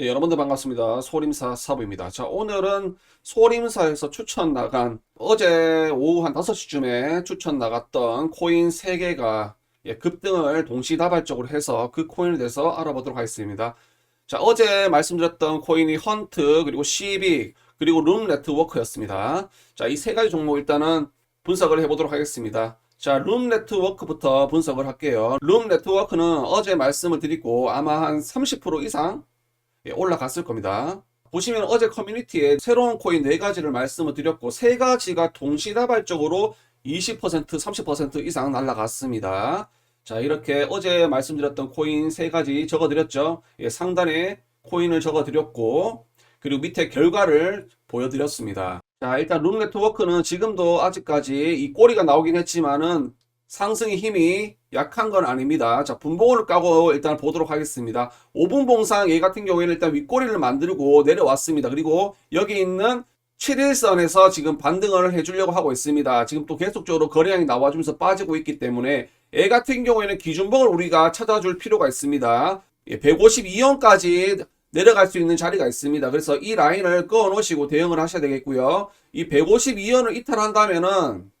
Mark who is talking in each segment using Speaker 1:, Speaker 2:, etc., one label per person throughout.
Speaker 1: 네, 여러분들 반갑습니다. 소림사 사부입니다. 자, 오늘은 소림사에서 추천 나간 어제 오후 한 5시쯤에 추천 나갔던 코인 3개가 예, 급등을 동시다발적으로 해서 그 코인에 대해서 알아보도록 하겠습니다. 자, 어제 말씀드렸던 코인이 헌트, 그리고 시빅, 그리고 룸 네트워크였습니다. 자, 이 세 가지 종목 일단은 분석을 해보도록 하겠습니다. 자, 룸 네트워크부터 분석을 할게요. 룸 네트워크는 어제 말씀을 드리고 아마 한 30% 이상 예, 올라갔을 겁니다. 보시면 어제 커뮤니티에 새로운 코인 네 가지를 말씀을 드렸고 세 가지가 동시다발적으로 20% 30% 이상 날라갔습니다. 자 이렇게 어제 말씀드렸던 코인 세 가지 적어드렸죠. 예, 상단에 코인을 적어드렸고 그리고 밑에 결과를 보여드렸습니다. 자 일단 룸 네트워크는 지금도 아직까지 이 꼬리가 나오긴 했지만은 상승의 힘이 약한 건 아닙니다. 자, 분봉을 까고 일단 보도록 하겠습니다. 5분 봉상 얘 같은 경우에는 일단 윗꼬리를 만들고 내려왔습니다. 그리고 여기 있는 7일선에서 지금 반등을 해주려고 하고 있습니다. 지금 또 계속적으로 거래량이 나와주면서 빠지고 있기 때문에 얘 같은 경우에는 기준봉을 우리가 찾아줄 필요가 있습니다. 152원까지 내려갈 수 있는 자리가 있습니다. 그래서 이 라인을 꺼 놓으시고 대응을 하셔야 되겠고요. 이 152원을 이탈한다면은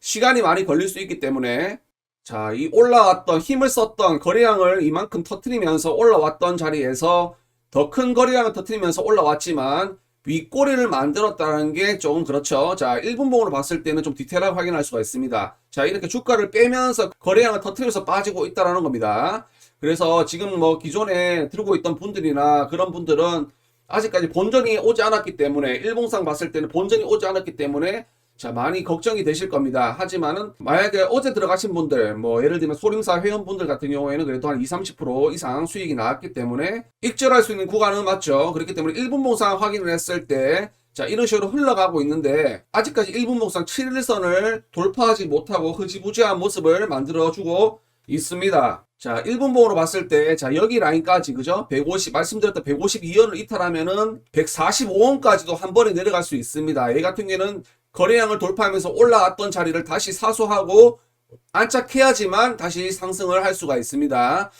Speaker 1: 시간이 많이 걸릴 수 있기 때문에 자, 이 올라왔던 힘을 썼던 거래량을 이만큼 터트리면서 올라왔던 자리에서 더 큰 거래량을 터트리면서 올라왔지만 윗꼬리를 만들었다는 게 조금 그렇죠. 자, 1분봉으로 봤을 때는 좀 디테일하게 확인할 수가 있습니다. 자, 이렇게 주가를 빼면서 거래량을 터트리면서 빠지고 있다라는 겁니다. 그래서 지금 뭐 기존에 들고 있던 분들이나 그런 분들은 아직까지 본전이 오지 않았기 때문에 일봉상 봤을 때는 본전이 오지 않았기 때문에 자, 많이 걱정이 되실 겁니다. 하지만은, 만약에 어제 들어가신 분들, 뭐, 예를 들면 소림사 회원분들 같은 경우에는 그래도 한 20, 30% 이상 수익이 나왔기 때문에, 익절할 수 있는 구간은 맞죠. 그렇기 때문에 1분 봉상 확인을 했을 때, 자, 이런 식으로 흘러가고 있는데, 아직까지 1분 봉상 7일선을 돌파하지 못하고 흐지부지한 모습을 만들어주고 있습니다. 자, 1분봉으로 봤을 때, 자, 여기 라인까지, 그죠? 150, 말씀드렸던 152원을 이탈하면은 145원까지도 한 번에 내려갈 수 있습니다. 얘 같은 경우에는 거래량을 돌파하면서 올라왔던 자리를 다시 사수하고 안착해야지만 다시 상승을 할 수가 있습니다.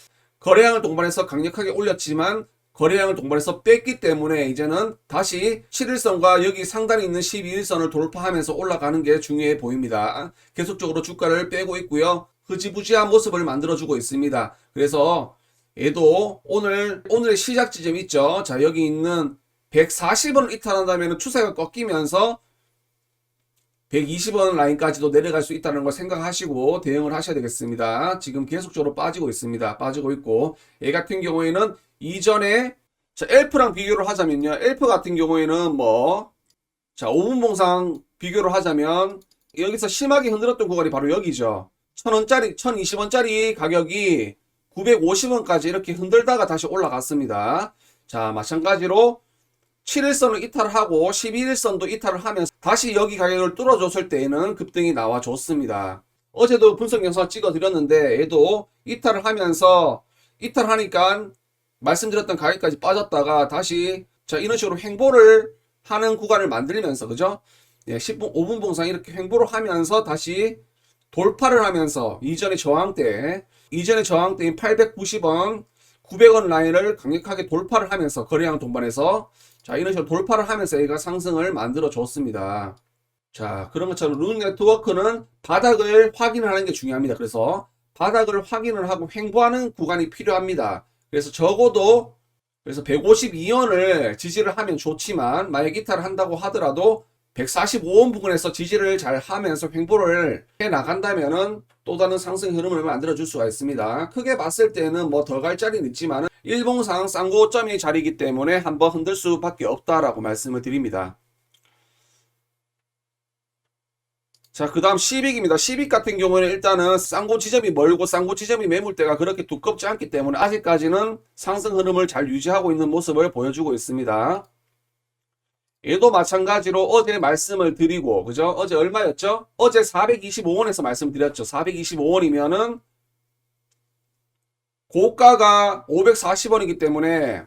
Speaker 1: 거래량을 동반해서 강력하게 올렸지만 거래량을 동반해서 뺐기 때문에 이제는 다시 7일선과 여기 상단에 있는 12일선을 돌파하면서 올라가는 게 중요해 보입니다. 계속적으로 주가를 빼고 있고요. 흐지부지한 모습을 만들어주고 있습니다. 그래서 얘도 오늘, 오늘의 시작 지점 있죠. 자, 여기 있는 140원을 이탈한다면 추세가 꺾이면서 120원 라인까지도 내려갈 수 있다는 걸 생각하시고 대응을 하셔야 되겠습니다. 지금 계속적으로 빠지고 있습니다. 빠지고 있고 얘 같은 경우에는 이전에 자, 엘프랑 비교를 하자면요. 엘프 같은 경우에는 뭐 자, 5분 봉상 비교를 하자면 여기서 심하게 흔들었던 구간이 바로 여기죠. 1000원짜리, 1020원짜리 가격이 950원까지 이렇게 흔들다가 다시 올라갔습니다. 자, 마찬가지로 7일선을 이탈하고 11일선도 이탈을 하면서 다시 여기 가격을 뚫어줬을 때에는 급등이 나와줬습니다. 어제도 분석 영상 찍어 드렸는데 얘도 이탈을 하면서 이탈하니까 말씀드렸던 가격까지 빠졌다가 다시 자 이런 식으로 횡보를 하는 구간을 만들면서 그죠? 예, 10분 5분 봉상 이렇게 횡보를 하면서 다시 돌파를 하면서 이전의 저항대 이전의 저항대인 890원 900원 라인을 강력하게 돌파를 하면서 거래량 동반해서 자, 이런 식으로 돌파를 하면서 얘가 상승을 만들어 줬습니다. 자, 그런 것처럼 룬 네트워크는 바닥을 확인하는 게 중요합니다. 그래서 바닥을 확인을 하고 횡보하는 구간이 필요합니다. 그래서 적어도 그래서 152원을 지지를 하면 좋지만 이탈을 한다고 하더라도 145원 부근에서 지지를 잘 하면서 횡보를 해 나간다면은 또 다른 상승 흐름을 만들어 줄 수가 있습니다. 크게 봤을 때는 뭐더갈 자리는 있지만 일봉상 쌍고점의 자리이기 때문에 한번 흔들 수밖에 없다라고 말씀을 드립니다. 자, 그 다음 시빅입니다. 시빅 같은 경우에는 일단은 쌍고 지점이 멀고 쌍고 지점이 매물대가 그렇게 두껍지 않기 때문에 아직까지는 상승 흐름을 잘 유지하고 있는 모습을 보여주고 있습니다. 얘도 마찬가지로 어제 말씀을 드리고, 그죠? 어제 얼마였죠? 어제 425원에서 말씀드렸죠. 425원이면은 고가가 540원이기 때문에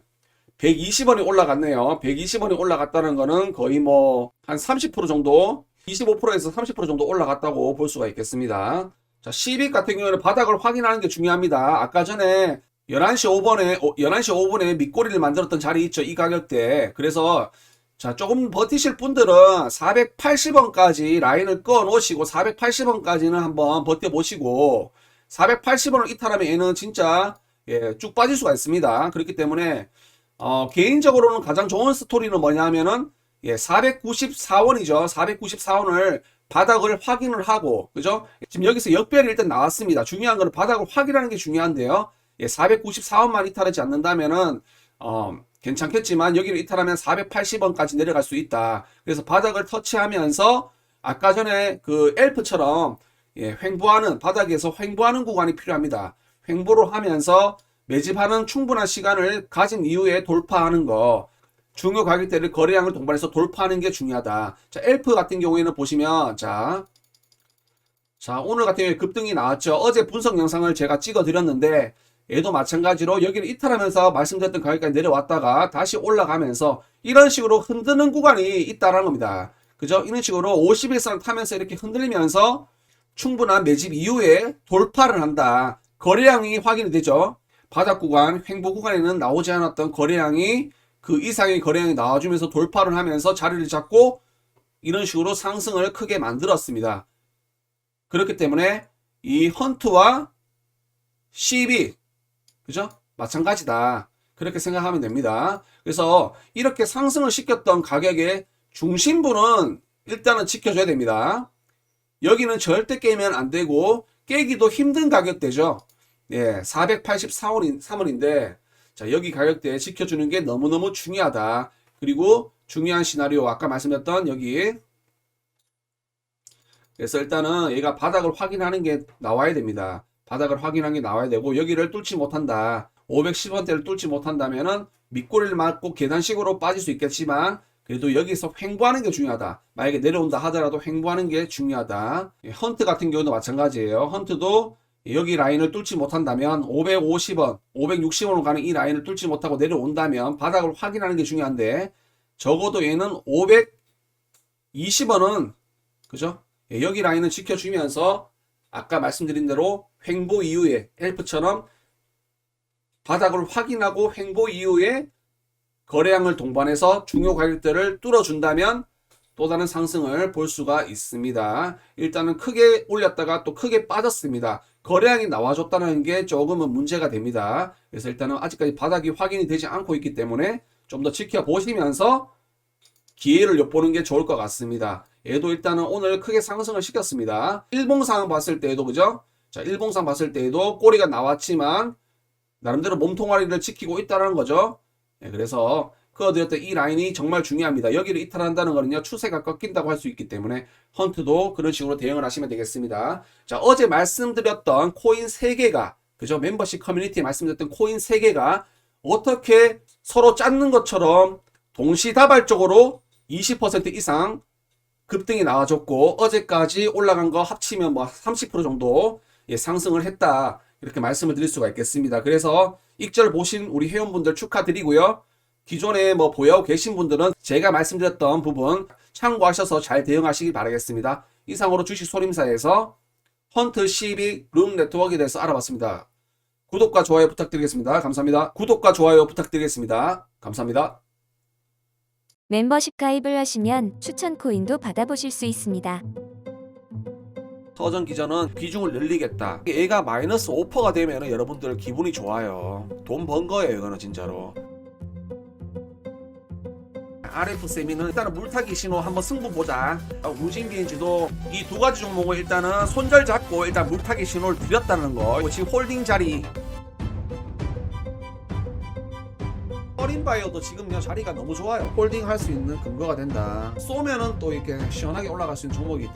Speaker 1: 120원이 올라갔네요. 120원이 올라갔다는 거는 거의 뭐 한 30% 정도, 25%에서 30% 정도 올라갔다고 볼 수가 있겠습니다. 자, 시빅 같은 경우에는 바닥을 확인하는 게 중요합니다. 아까 전에 11시 5분에, 11시 5분에 밑꼬리를 만들었던 자리 있죠. 이 가격대. 그래서, 자, 조금 버티실 분들은 480원까지 라인을 꺼 놓으시고, 480원까지는 한번 버텨 보시고, 480원을 이탈하면 얘는 진짜, 예, 쭉 빠질 수가 있습니다. 그렇기 때문에, 어, 개인적으로는 가장 좋은 스토리는 뭐냐면은, 예, 494원이죠. 494원을 바닥을 확인을 하고, 그죠? 지금 여기서 역별이 일단 나왔습니다. 중요한 거는 바닥을 확인하는 게 중요한데요. 예, 494원만 이탈하지 않는다면은, 어, 괜찮겠지만, 여기를 이탈하면 480원까지 내려갈 수 있다. 그래서 바닥을 터치하면서, 아까 전에 그 엘프처럼, 예, 횡보하는, 바닥에서 횡보하는 구간이 필요합니다. 횡보를 하면서 매집하는 충분한 시간을 가진 이후에 돌파하는 거. 중요 가격대를 거래량을 동반해서 돌파하는 게 중요하다. 자, 엘프 같은 경우에는 보시면, 자, 자, 오늘 같은 경우에 급등이 나왔죠. 어제 분석 영상을 제가 찍어 드렸는데, 얘도 마찬가지로 여기를 이탈하면서 말씀드렸던 가격까지 내려왔다가 다시 올라가면서 이런 식으로 흔드는 구간이 있다라는 겁니다. 그죠? 이런 식으로 51선 타면서 이렇게 흔들리면서 충분한 매집 이후에 돌파를 한다. 거래량이 확인이 되죠. 바닥 구간, 횡보 구간에는 나오지 않았던 거래량이 그 이상의 거래량이 나와주면서 돌파를 하면서 자리를 잡고 이런 식으로 상승을 크게 만들었습니다. 그렇기 때문에 이 헌트와 CB 그죠? 마찬가지다. 그렇게 생각하면 됩니다. 그래서 이렇게 상승을 시켰던 가격의 중심부는 일단은 지켜줘야 됩니다. 여기는 절대 깨면 안 되고 깨기도 힘든 가격대죠. 예, 484원, 3원인데 자, 여기 가격대 지켜주는 게 너무너무 중요하다. 그리고 중요한 시나리오 아까 말씀드렸던 여기 그래서 일단은 얘가 바닥을 확인하는 게 나와야 됩니다. 바닥을 확인하는 게 나와야 되고 여기를 뚫지 못한다. 510원대를 뚫지 못한다면은 밑꼬리를 맞고 계단식으로 빠질 수 있겠지만 그래도 여기서 횡보하는 게 중요하다. 만약에 내려온다 하더라도 횡보하는 게 중요하다. 예, 헌트 같은 경우도 마찬가지예요. 헌트도 여기 라인을 뚫지 못한다면 550원, 560원으로 가는 이 라인을 뚫지 못하고 내려온다면 바닥을 확인하는 게 중요한데 적어도 얘는 520원은 그죠? 예, 여기 라인을 지켜주면서 아까 말씀드린 대로 횡보 이후에 헬프처럼 바닥을 확인하고 횡보 이후에 거래량을 동반해서 중요 가격대를 뚫어준다면 또 다른 상승을 볼 수가 있습니다. 일단은 크게 올렸다가 또 크게 빠졌습니다. 거래량이 나와줬다는 게 조금은 문제가 됩니다. 그래서 일단은 아직까지 바닥이 확인이 되지 않고 있기 때문에 좀 더 지켜보시면서 기회를 엿보는 게 좋을 것 같습니다. 얘도 일단은 오늘 크게 상승을 시켰습니다. 일봉상 봤을 때에도 그죠? 자, 일봉상 봤을 때에도 꼬리가 나왔지만 나름대로 몸통아리를 지키고 있다는 거죠. 네, 그래서 그어드렸던 이 라인이 정말 중요합니다. 여기를 이탈한다는 거는요, 추세가 꺾인다고 할 수 있기 때문에 헌트도 그런 식으로 대응을 하시면 되겠습니다. 자, 어제 말씀드렸던 코인 3개가, 그죠? 멤버십 커뮤니티에 말씀드렸던 코인 3개가 어떻게 서로 짰는 것처럼 동시다발적으로 20% 이상 급등이 나와줬고, 어제까지 올라간 거 합치면 뭐 30% 정도 예, 상승을 했다. 이렇게 말씀을 드릴 수가 있겠습니다. 그래서 익절 보신 우리 회원분들 축하드리고요. 기존에 뭐 보유하고 계신 분들은 제가 말씀드렸던 부분 참고하셔서 잘 대응하시기 바라겠습니다. 이상으로 주식 소림사에서 헌트 CB 룸 네트워크에 대해서 알아봤습니다. 구독과 좋아요 부탁드리겠습니다. 감사합니다. 구독과 좋아요 부탁드리겠습니다. 감사합니다.
Speaker 2: 멤버십 가입을 하시면 추천 코인도 받아보실 수 있습니다.
Speaker 1: 서전 기전은 비중을 늘리겠다. 얘가 마이너스 5%가 되면 여러분들 기분이 좋아요. 돈 번 거예요, 이거는 진짜로. RF 세미는 일단은 물타기 신호 한번 승부 보자. 어, 우진비인지도 이 두 가지 종목을 일단은 손절 잡고 일단 물타기 신호를 드렸다는 거. 지금 홀딩 자리. 어린바이어도 지금요 자리가 너무 좋아요. 홀딩 할 수 있는 근거가 된다. 쏘면은 또 이렇게 시원하게 올라갈 수 있는 종목이 있다.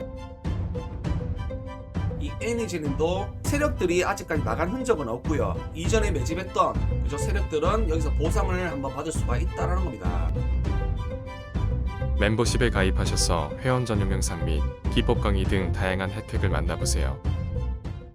Speaker 1: 이 애니지님도 세력들이 아직까지 나간 흔적은 없고요. 이전에 매집했던 그저 세력들은 여기서 보상을 한번 받을 수가 있다라는 겁니다.
Speaker 3: 멤버십에 가입하셔서 회원 전용 영상 및 기법 강의 등 다양한 혜택을 만나보세요.